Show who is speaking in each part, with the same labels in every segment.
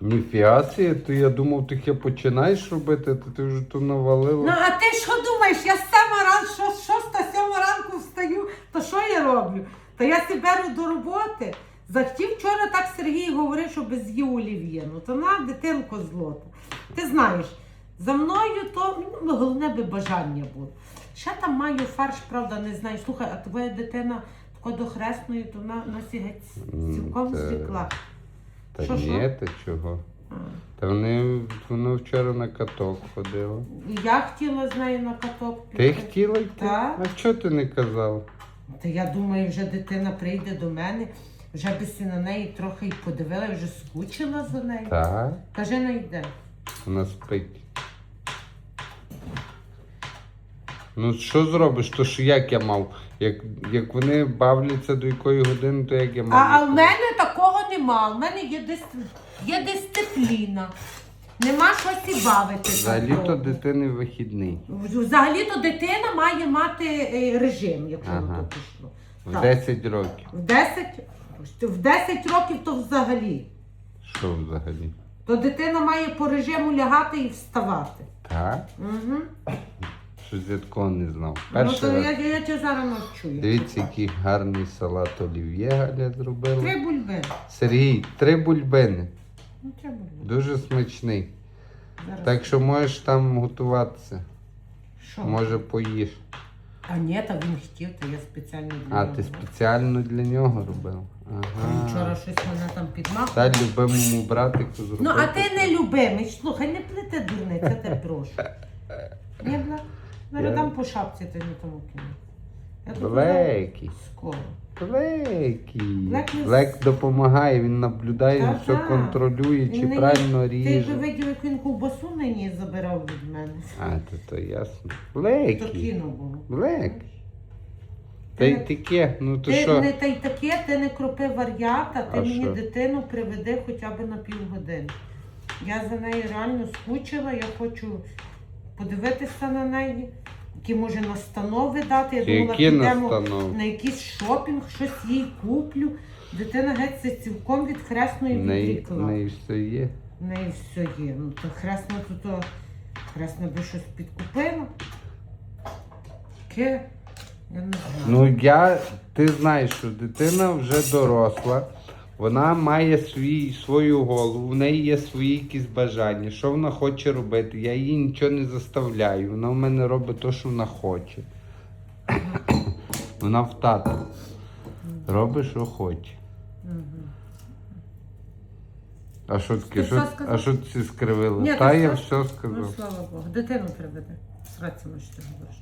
Speaker 1: Ніфіга собі, то я думав, ти ще починаєш робити, то ти вже тут навалила.
Speaker 2: Ну, а ти що думаєш? Я з сама ран, що, шоста, сьома ранку встаю, то що я роблю? Та я себе беру до роботи. Захотів вчора так Сергій говорив, що без з'їв олів'є. Ну то на дитинко злота. Ти знаєш, за мною то ну, головне би бажання було. Ще там маю фарш, правда, не знаю. Слухай, а твоя дитина така до хресної, то вона на сігать
Speaker 1: М,
Speaker 2: цілком
Speaker 1: це-
Speaker 2: зрікла.
Speaker 1: Та
Speaker 2: що,
Speaker 1: ні, ти чого? Та вони, воно вчора на каток
Speaker 2: ходило. Я хотіла з нею на каток
Speaker 1: Ти
Speaker 2: піти.
Speaker 1: хотіла йти?
Speaker 2: Так.
Speaker 1: А чого ти не казав?
Speaker 2: Та я думаю, вже дитина прийде до мене, вже би си на неї трохи й подивила, вже скучила за нею.
Speaker 1: Так,
Speaker 2: Кажи, не йде.
Speaker 1: вона спить. Ну що зробиш? То що як я мав? Як, як вони бавляться до якої години, то як я мав?
Speaker 2: а в мене такого нема. У мене є, дис... є дисципліна. Нема щось і бавити.
Speaker 1: Взагалі-то дитини вихідний.
Speaker 2: Взагалі-то дитина має мати е, режим, якщо
Speaker 1: Ага.
Speaker 2: то пішло.
Speaker 1: В
Speaker 2: Так.
Speaker 1: 10 років.
Speaker 2: В 10, в 10 років то взагалі.
Speaker 1: Що взагалі?
Speaker 2: То дитина має по режиму лягати і вставати.
Speaker 1: Так?
Speaker 2: Угу.
Speaker 1: Щось я такого не знав.
Speaker 2: Ну, то
Speaker 1: раз.
Speaker 2: я, я тебе зараз навчу.
Speaker 1: Дивіться, який гарний салат олів'є Галя зробила.
Speaker 2: Три бульби.
Speaker 1: Сергій, три бульбини.
Speaker 2: Ну, три бульби.
Speaker 1: Дуже смачний.
Speaker 2: Зараз.
Speaker 1: Так що можеш там готуватися.
Speaker 2: Що?
Speaker 1: Може поїш.
Speaker 2: А ні, та він хотів, то я спеціально для
Speaker 1: А,
Speaker 2: нього.
Speaker 1: ти спеціально для нього робив. Ага.
Speaker 2: Вчора щось мене там підмахав.
Speaker 1: Та любимому братику зробив.
Speaker 2: Ну, а ти не любимий. Слухай, не плети дурниць, я тебе прошу. Ні, бля? Зараз
Speaker 1: Я-
Speaker 2: дам по шапці, ти не тому кину. Я
Speaker 1: Блекі.
Speaker 2: дам Скоро.
Speaker 1: Блекі.
Speaker 2: Блек
Speaker 1: допомагає, він наблюдає,
Speaker 2: Та
Speaker 1: все
Speaker 2: так.
Speaker 1: контролює,
Speaker 2: Він
Speaker 1: чи
Speaker 2: нині-
Speaker 1: правильно
Speaker 2: Ти
Speaker 1: ріже.
Speaker 2: ж видів, як він ковбасу нині забирав від мене.
Speaker 1: А, то, то ясно.
Speaker 2: То
Speaker 1: Блекі.
Speaker 2: кіно було.
Speaker 1: Блек. Та й таке, ну то
Speaker 2: Ти
Speaker 1: що?
Speaker 2: не та й таке, ти не кропи вар'ята, ти
Speaker 1: А
Speaker 2: мені
Speaker 1: що?
Speaker 2: дитину приведи хоча б на півгодини. Я за нею реально скучила, я хочу подивитися на неї, які може настанови дати. Я думала,
Speaker 1: які
Speaker 2: підемо
Speaker 1: настанови?
Speaker 2: на якийсь шопінг, щось їй куплю. Дитина геть це цілком від хресної
Speaker 1: В неї,
Speaker 2: відрікла.
Speaker 1: в неї все є.
Speaker 2: В неї все є. Ну то хресна то, то хресна би щось підкупила. Таке, я не знаю.
Speaker 1: Ну я, ти знаєш, що дитина вже доросла, вона має свій, свою голову, в неї є свої якісь бажання, що вона хоче робити. Я її нічого не заставляю. Вона в мене робить те, що вона хоче. Вона в тата. Робить, що хоче. А що таке?
Speaker 2: Ти
Speaker 1: Що,
Speaker 2: що сказав?
Speaker 1: а що ти скривила?
Speaker 2: Ні,
Speaker 1: Та я
Speaker 2: все-
Speaker 1: все
Speaker 2: Ну, слава Богу. Дитину приведи. Сраці маєш ти говориш.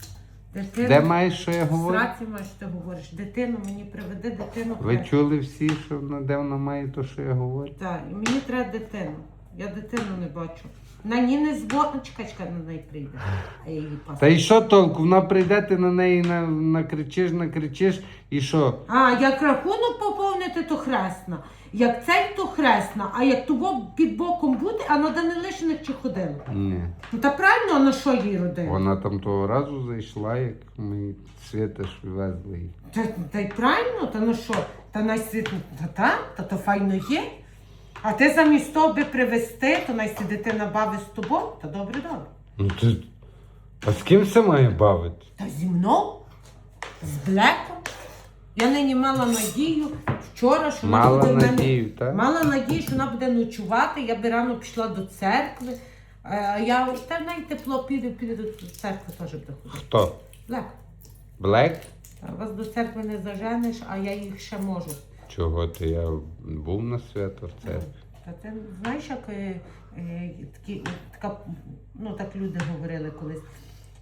Speaker 2: Дитину,
Speaker 1: Де маєш, що я говорю?
Speaker 2: Сраці маєш ти говориш. Дитину мені приведи, дитину.
Speaker 1: Ви
Speaker 2: хай.
Speaker 1: чули всі, що вона де вона має то, що я говорю?
Speaker 2: Так, і мені треба дитину. Я дитину не бачу. На ній не згодна. Ну, Чекай, чекай, на неї прийде. А її пасу.
Speaker 1: Та і що толку? Вона прийде, ти на неї на, накричиш, накричиш, і що?
Speaker 2: А, як рахунок поповнити, то хресна. Як цей, то хресна. А як того під боком буде, а на Данилишиних чи ходила?
Speaker 1: Ні.
Speaker 2: Ну та правильно, на що їй родила?
Speaker 1: Вона там того разу зайшла, як ми світа ж везли.
Speaker 2: Та, та й правильно, та ну що? Та найсвіт, та та, та то файно є. А ти замість того би привезти, то найсі дитина бавить з тобою, та добре, добре.
Speaker 1: Ну ти. А з ким це має бавити?
Speaker 2: Та зі мною, з Блеком. Я нині мала надію вчора, що вона
Speaker 1: Мала
Speaker 2: буде в мене.
Speaker 1: надію, так?
Speaker 2: Мала надію, що вона буде ночувати. Я би рано пішла до церкви. Е, Я та навіть тепло піде, піде до церкви теж ходити.
Speaker 1: Хто?
Speaker 2: Блек.
Speaker 1: Блек?
Speaker 2: Вас до церкви не заженеш, а я їх ще можу.
Speaker 1: Чого ти? Я був на свято в церкві.
Speaker 2: Та ти знаєш, як е, е, такі, така, ну так люди говорили колись,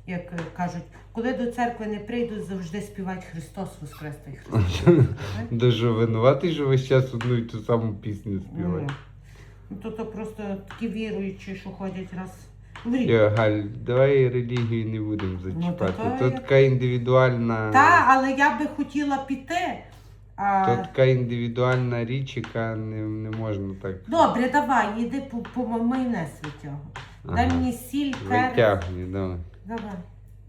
Speaker 2: як е, кажуть, коли до церкви не прийдуть, завжди співають Христос Воскрес та й Христос.
Speaker 1: Дуже винуватий, що весь час одну і ту саму пісню співає.
Speaker 2: Ну, то, то просто такі віруючі, що ходять раз в рік.
Speaker 1: Галь, давай релігію не будемо зачіпати.
Speaker 2: така
Speaker 1: То
Speaker 2: я-
Speaker 1: така індивідуальна.
Speaker 2: Та, але я би хотіла піти. А...
Speaker 1: То така індивідуальна річ, яка не, не можна так.
Speaker 2: Добре, давай, йди по, по майонез витягу. Дай
Speaker 1: Ага.
Speaker 2: мені сіль, перець.
Speaker 1: Витягні, давай.
Speaker 2: Давай.